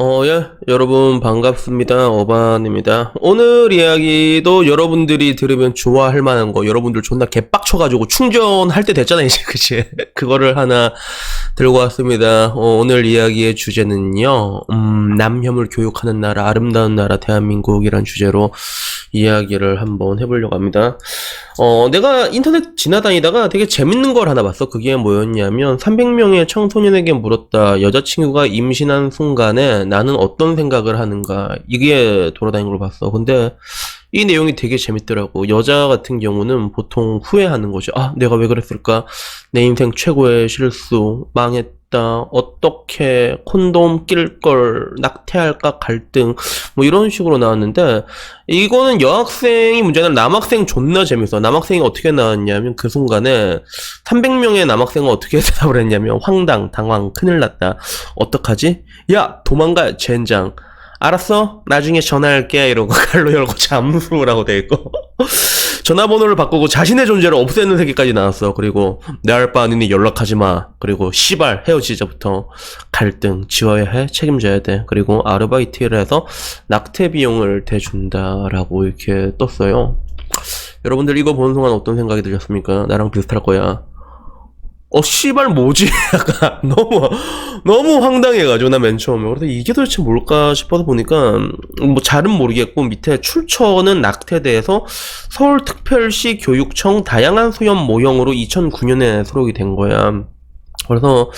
어, 예, 여러분 반갑습니다. 어반입니다. 오늘 이야기도 여러분들이 들으면 좋아할 만한 거, 여러분들 존나 개빡쳐가지고 충전할 때 됐잖아요, 이제, 그치? 그거를 하나 들고 왔습니다. 어, 오늘 이야기의 주제는요, 음, 남혐을 교육하는 나라, 아름다운 나라, 대한민국이란 주제로 이야기를 한번 해보려고 합니다. 어, 내가 인터넷 지나다니다가 되게 재밌는 걸 하나 봤어. 그게 뭐였냐면, 300명의 청소년에게 물었다. 여자친구가 임신한 순간에 나는 어떤 생각을 하는가. 이게 돌아다니는 걸 봤어. 근데 이 내용이 되게 재밌더라고. 여자 같은 경우는 보통 후회하는 거죠. 아, 내가 왜 그랬을까? 내 인생 최고의 실수. 망했 다. 어떻게 콘돔 낄 걸 낙태할까 갈등. 뭐 이런 식으로 나왔는데, 이거는 여학생이 문제는 남학생 존나 재밌어. 남학생이 어떻게 나왔냐면 그 순간에 300명의 남학생은 어떻게 대답을 했냐면 황당, 당황, 큰일 났다. 어떡하지? 야, 도망가, 젠장. 알았어? 나중에 전화할게. 이러고 갈로 열고 잠수라고 돼 있고. 전화번호를 바꾸고 자신의 존재를 없애는 세계까지 나왔어. 그리고 내 알바 아니니 연락하지 마. 그리고 시발 헤어지자부터 갈등 지워야 해. 책임져야 돼. 그리고 아르바이트를 해서 낙태 비용을 대준다라고 이렇게 떴어요. 여러분들 이거 보는 순간 어떤 생각이 들렸습니까? 나랑 비슷할 거야. 어, 씨발, 뭐지? 약간, 너무, 너무 황당해가지고, 나 맨 처음에. 그래서 이게 도대체 뭘까 싶어서 보니까, 뭐, 잘은 모르겠고, 밑에 출처는 낙태대에서 서울특별시 교육청 다양한 소형 모형으로 2009년에 수록이 된 거야. 그래서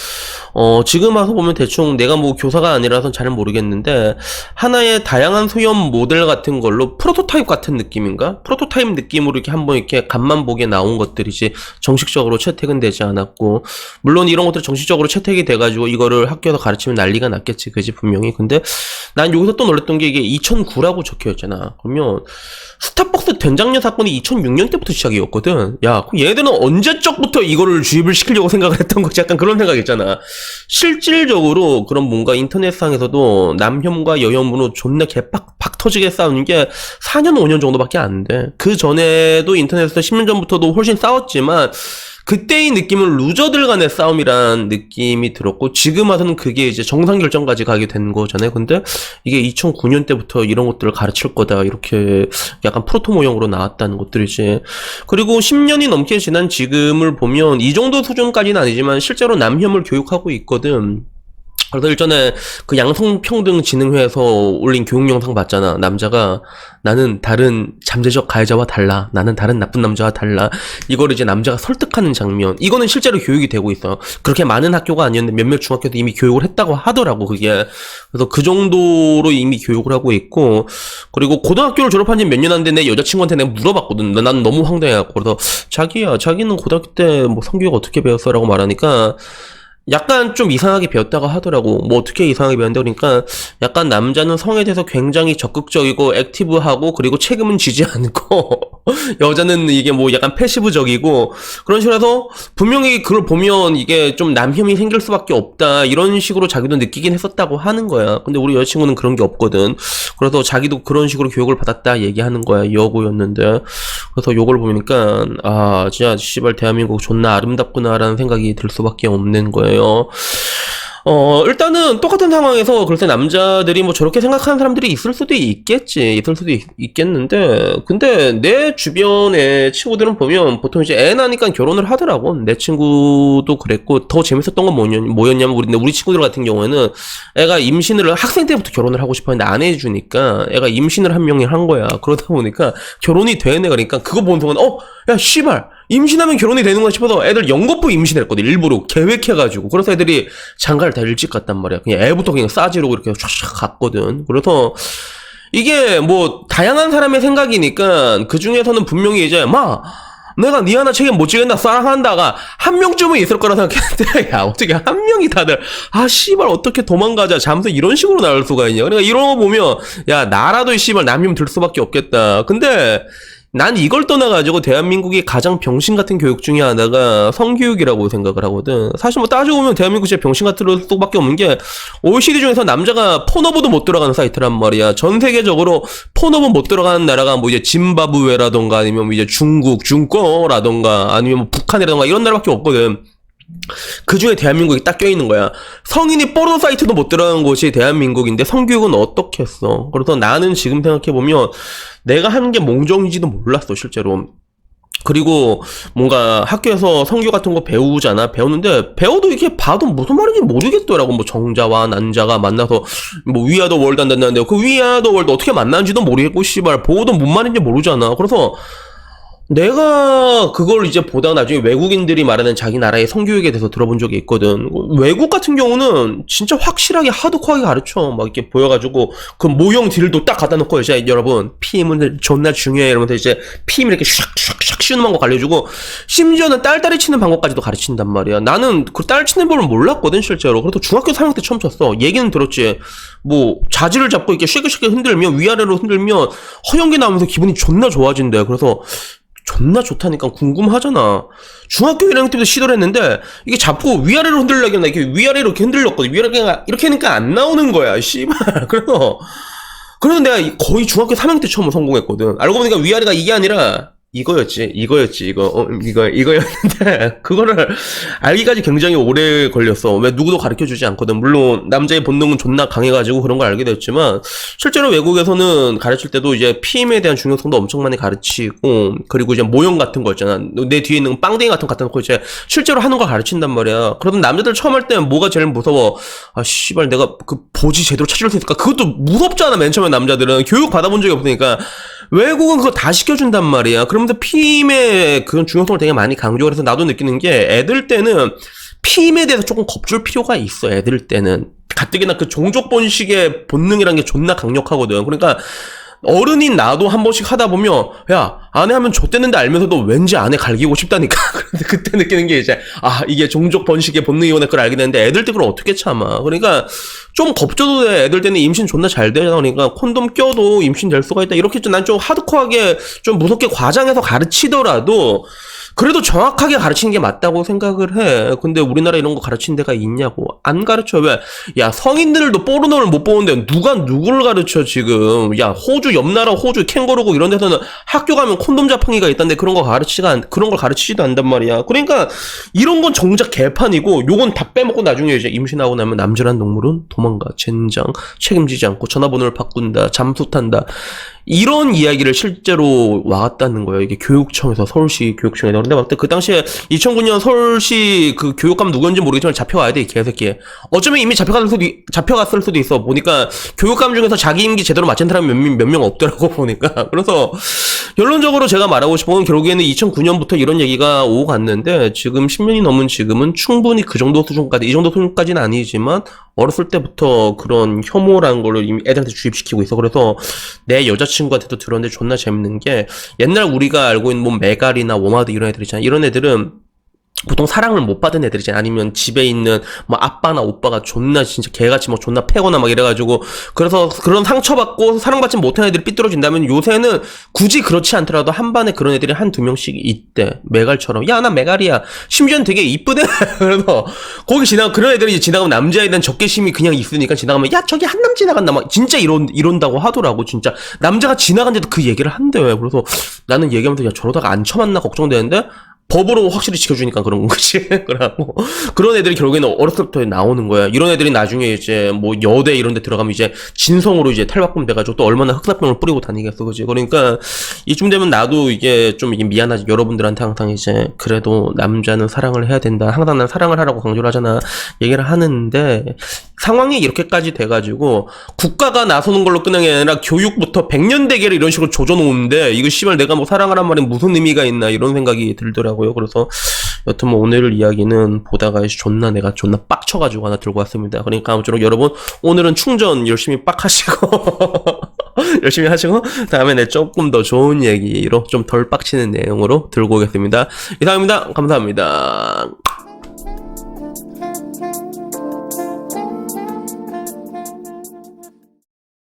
어 지금 와서 보면 대충 내가 뭐 교사가 아니라서 잘은 모르겠는데 하나의 다양한 소형 모델 같은 걸로 프로토타입 같은 느낌인가? 프로토타입 느낌으로 이렇게 한번 이렇게 간만 보게 나온 것들이지 정식적으로 채택은 되지 않았고 물론 이런 것들 정식적으로 채택이 돼가지고 이거를 학교에서 가르치면 난리가 났겠지 그지 분명히 근데 난 여기서 또 놀랬던 게 이게 2009라고 적혀 있잖아. 그러면 스타벅스 된장녀 사건이 2006년 때부터 시작이었거든. 야 그럼 얘네들은 언제적부터 이거를 주입을 시키려고 생각을 했던 거지? 약간 그런 생각 있잖아. 실질적으로 그런 뭔가 인터넷상에서도 남혐과 여혐으로 존나 개팍 팍 터지게 싸우는 게 4년 5년 정도밖에 안 돼 그 전에도 인터넷에서 10년 전부터도 훨씬 싸웠지만 그때의 느낌은 루저들 간의 싸움이란 느낌이 들었고 지금 와서는 그게 이제 정상 결정까지 가게 된 거잖아요. 근데 이게 2009년 때부터 이런 것들을 가르칠 거다 이렇게 약간 프로토 모형으로 나왔다는 것들이지. 그리고 10년이 넘게 지난 지금을 보면 이 정도 수준까지는 아니지만 실제로 남혐을 교육하고 있거든. 그래서 일전에 그 양성평등진흥회에서 올린 교육 영상 봤잖아. 남자가 나는 다른 잠재적 가해자와 달라. 나는 다른 나쁜 남자와 달라. 이거를 이제 남자가 설득하는 장면. 이거는 실제로 교육이 되고 있어. 그렇게 많은 학교가 아니었는데 몇몇 중학교도 이미 교육을 했다고 하더라고, 그게. 그래서 그 정도로 이미 교육을 하고 있고, 그리고 고등학교를 졸업한 지 몇 년 안 된 내 여자친구한테 내가 물어봤거든. 난 너무 황당해갖고. 그래서 자기야, 자기는 고등학교 때 뭐 성교육 어떻게 배웠어? 라고 말하니까, 약간 좀 이상하게 배웠다고 하더라고. 뭐 어떻게 이상하게 배웠는데 그러니까 약간 남자는 성에 대해서 굉장히 적극적이고 액티브하고 그리고 책임은 지지 않고 여자는 이게 뭐 약간 패시브적이고 그런 식으로 해서 분명히 그걸 보면 이게 좀 남혐이 생길 수밖에 없다 이런 식으로 자기도 느끼긴 했었다고 하는 거야. 근데 우리 여자친구는 그런 게 없거든. 그래서 자기도 그런 식으로 교육을 받았다 얘기하는 거야. 여고였는데. 그래서 요걸 보니까 아 진짜 씨발 대한민국 존나 아름답구나라는 생각이 들 수밖에 없는 거예요. 어, 일단은 똑같은 상황에서 글쎄 남자들이 뭐 저렇게 생각하는 사람들이 있을 수도 있겠지. 있을 수도 있, 겠는데 근데 내 주변의 친구들은 보면 보통 이제 애 나니까 결혼을 하더라고. 내 친구도 그랬고 더 재밌었던 건 뭐였, 뭐였냐면 우리, 우리 친구들 같은 경우에는 애가 임신을 학생 때부터 결혼을 하고 싶었는데 안 해주니까 애가 임신을 한 명이 한 거야. 그러다 보니까 결혼이 되네. 그러니까 그거 보는 동안 어, 야, 씨발. 임신하면 결혼이 되는 거 싶어서 애들 연거푸 임신했거든 일부러. 계획해가지고. 그래서 애들이 장가를 다 일찍 갔단 말이야. 그냥 애부터 그냥 싸지르고 이렇게 쫙쫙 갔거든. 그래서 이게 뭐 다양한 사람의 생각이니까 그 중에서는 분명히 이제 마 내가 니 하나 책임 못 지겠나 사랑한다가 한 명쯤은 있을 거라 생각했는데 야 어떻게 한 명이 다들 아 씨발 어떻게 도망가자. 잠수 이런 식으로 나올 수가 있냐. 그러니까 이런 거 보면 야 나라도 씨발 남임 들 수밖에 없겠다. 근데 난 이걸 떠나가지고 대한민국이 가장 병신 같은 교육 중에 하나가 성교육이라고 생각을 하거든. 사실 뭐 따지고 보면 대한민국 진짜 병신 같은 수밖에 없는 게 OECD 중에서 남자가 폰오브도 못 들어가는 사이트란 말이야. 전 세계적으로 폰오브 못 들어가는 나라가 뭐 이제 짐바브웨라던가 아니면 뭐 이제 중국, 중꺼라던가 아니면 뭐 북한이라던가 이런 나라밖에 없거든. 그 중에 대한민국이 딱 껴있는 거야. 성인이 포르노 사이트도 못 들어가는 곳이 대한민국인데 성교육은 어떻게 했어? 그래서 나는 지금 생각해보면 내가 하는 게 몽정인지도 몰랐어, 실제로. 그리고 뭔가 학교에서 성교 같은 거 배우잖아. 배우는데 배워도 이렇게 봐도 무슨 말인지 모르겠더라고. 뭐 정자와 난자가 만나서 뭐 위아더 월드 한다는데 그 위아더 월드 어떻게 만나는지도 모르겠고 씨발 보고도 뭔 말인지 모르잖아. 그래서 내가 그걸 이제 보다가 나중에 외국인들이 말하는 자기 나라의 성교육에 대해서 들어본 적이 있거든. 외국 같은 경우는 진짜 확실하게 하드코어하게 가르쳐. 막 이렇게 보여가지고 그 모형 딜도 딱 갖다 놓고 이제 여러분 피임은 존나 중요해 이러면서 이제 피임 이렇게 샥샥샥 씌우는 방법 알려주고 심지어는 딸딸이 치는 방법까지도 가르친단 말이야. 나는 그 딸 치는 법을 몰랐거든 실제로. 그래서 중학교 3학년 때 처음 쳤어. 얘기는 들었지. 뭐 자지를 잡고 이렇게 쉐게쉐게 흔들면 위아래로 흔들면 허연기 나오면서 기분이 존나 좋아진대. 그래서 존나 좋다니까 궁금하잖아. 중학교 1학년 때부터 시도를 했는데 이게 잡고 위아래로 흔들려고 나 이렇게 위아래로 이렇게 흔들렸거든. 위아래가 이렇게 하니까 안 나오는 거야. 씨발. 그래서 그래서 내가 이- 거의 중학교 3학년 때 처음 성공했거든. 알고 보니까 위아래가 이게 아니라 이거였지, 이거였지, 이거, 어, 이거, 이거였는데, 그거를 알기까지 굉장히 오래 걸렸어. 왜 누구도 가르쳐 주지 않거든. 물론, 남자의 본능은 존나 강해가지고 그런 걸 알게 됐지만, 실제로 외국에서는 가르칠 때도 이제 피임에 대한 중요성도 엄청 많이 가르치고, 그리고 이제 모형 같은 거 있잖아. 내 뒤에 있는 빵댕이 같은 거 갖다 놓고 이제 실제로 하는 걸 가르친단 말이야. 그러던 남자들 처음 할 때는 뭐가 제일 무서워? 아, 씨발, 내가 그 보지 제대로 찾을 수 있을까? 그것도 무섭잖아, 맨 처음에 남자들은. 교육 받아본 적이 없으니까. 외국은 그거 다 시켜준단 말이야. 그러면서 피임의 그런 중요성을 되게 많이 강조를 해서 나도 느끼는 게 애들 때는 피임에 대해서 조금 겁줄 필요가 있어, 애들 때는. 가뜩이나 그 종족 번식의 본능이란 게 존나 강력하거든. 그러니까 어른인 나도 한 번씩 하다 보면 야 아내 하면 좆대는데 알면서도 왠지 아내 갈기고 싶다니까. 그런데 그때 느끼는 게 이제 아 이게 종족 번식의 본능이구나 그걸 알게 되는데 애들 때 그걸 어떻게 참아. 그러니까 좀 겁줘도 돼. 애들 때는 임신 존나 잘 되잖아 그러니까 콘돔 껴도 임신 될 수가 있다. 이렇게 난 좀 하드코어하게 좀 무섭게 과장해서 가르치더라도 그래도 정확하게 가르치는 게 맞다고 생각을 해. 근데 우리나라 이런 거 가르치는 데가 있냐고. 안 가르쳐. 왜? 야, 성인들도 포르노를 못 보는데 누가 누구를 가르쳐, 지금. 야, 호주, 옆나라 호주, 캥거루고 이런 데서는 학교 가면 콘돔 자판기가 있다는데 그런 거 가르치지가, 않- 그런 걸 가르치지도 않단 말이야. 그러니까 이런 건 정작 개판이고 요건 다 빼먹고 나중에 이제 임신하고 나면 남자란 동물은 도망가, 젠장, 책임지지 않고 전화번호를 바꾼다, 잠수 탄다. 이런 이야기를 실제로 와왔다는 거예요. 이게 교육청에서 서울시 교육청에서. 근데 막 그 당시에 2009년 서울시 그 교육감 누구인지 모르겠지만 잡혀와야 돼, 이 개새끼. 어쩌면 이미 잡혀갔을 수도, 있- 잡혀갔을 수도 있어. 보니까 교육감 중에서 자기 임기 제대로 마친 사람이 몇, 명- 몇명 없더라고, 보니까. 그래서 결론적으로 제가 말하고 싶은 건 결국에는 2009년부터 이런 얘기가 오고 갔는데 지금 10년이 넘은 지금은 충분히 그 정도 수준까지, 이 정도 수준까지는 아니지만 어렸을 때부터 그런 혐오라는 거를 이미 애들한테 주입시키고 있어. 그래서 내 여자친구한테도 들었는데 존나 재밌는 게 옛날 우리가 알고 있는 뭐 메갈이나 워마드 이런 애들 있잖아. 이런 애들은 보통 사랑을 못 받은 애들이지. 아니면 집에 있는 뭐 아빠나 오빠가 존나 진짜 개같이 뭐 존나 패거나 막 이래가지고 그래서 그런 상처받고 사랑받지 못한 애들이 삐뚤어진다면 요새는 굳이 그렇지 않더라도 한 반에 그런 애들이 한 두 명씩 있대. 메갈처럼. 야 나 메갈이야. 심지어는 되게 이쁘대. 그래서 거기 지나 그런 애들이 지나가면 남자에 대한 적개심이 그냥 있으니까 지나가면 야 저기 한 남 지나간다. 막 진짜 이런 이런다고 하더라고 진짜. 남자가 지나간데도 그 얘기를 한대. 그래서 나는 얘기하면서 야 저러다가 안 처맞나 걱정되는데 법으로 확실히 지켜주니까 그런 거지. 그래갖고 그런 애들이 결국에는 어렸을 때부터 나오는 거야. 이런 애들이 나중에 이제 뭐 여대 이런 데 들어가면 이제 진성으로 이제 탈바꿈 돼가지고 또 얼마나 흑사병을 뿌리고 다니겠어, 그지? 그러니까 이쯤 되면 나도 이게 좀 이게 미안하지. 여러분들한테 항상 이제 그래도 남자는 사랑을 해야 된다. 항상 난 사랑을 하라고 강조를 하잖아. 얘기를 하는데 상황이 이렇게까지 돼가지고 국가가 나서는 걸로 끝난 게 아니라 교육부터 백년 대계를 이런 식으로 조져놓는데 이거 씨발 내가 뭐 사랑하란 말에 무슨 의미가 있나 이런 생각이 들더라고요. 그래서 여튼 뭐 오늘 이야기는 보다가 존나 내가 존나 빡쳐가지고 하나 들고 왔습니다. 그러니까 아무쪼록 여러분 오늘은 충전 열심히 빡 하시고 열심히 하시고 다음에 내 조금 더 좋은 얘기로 좀 덜 빡치는 내용으로 들고 오겠습니다. 이상입니다. 감사합니다.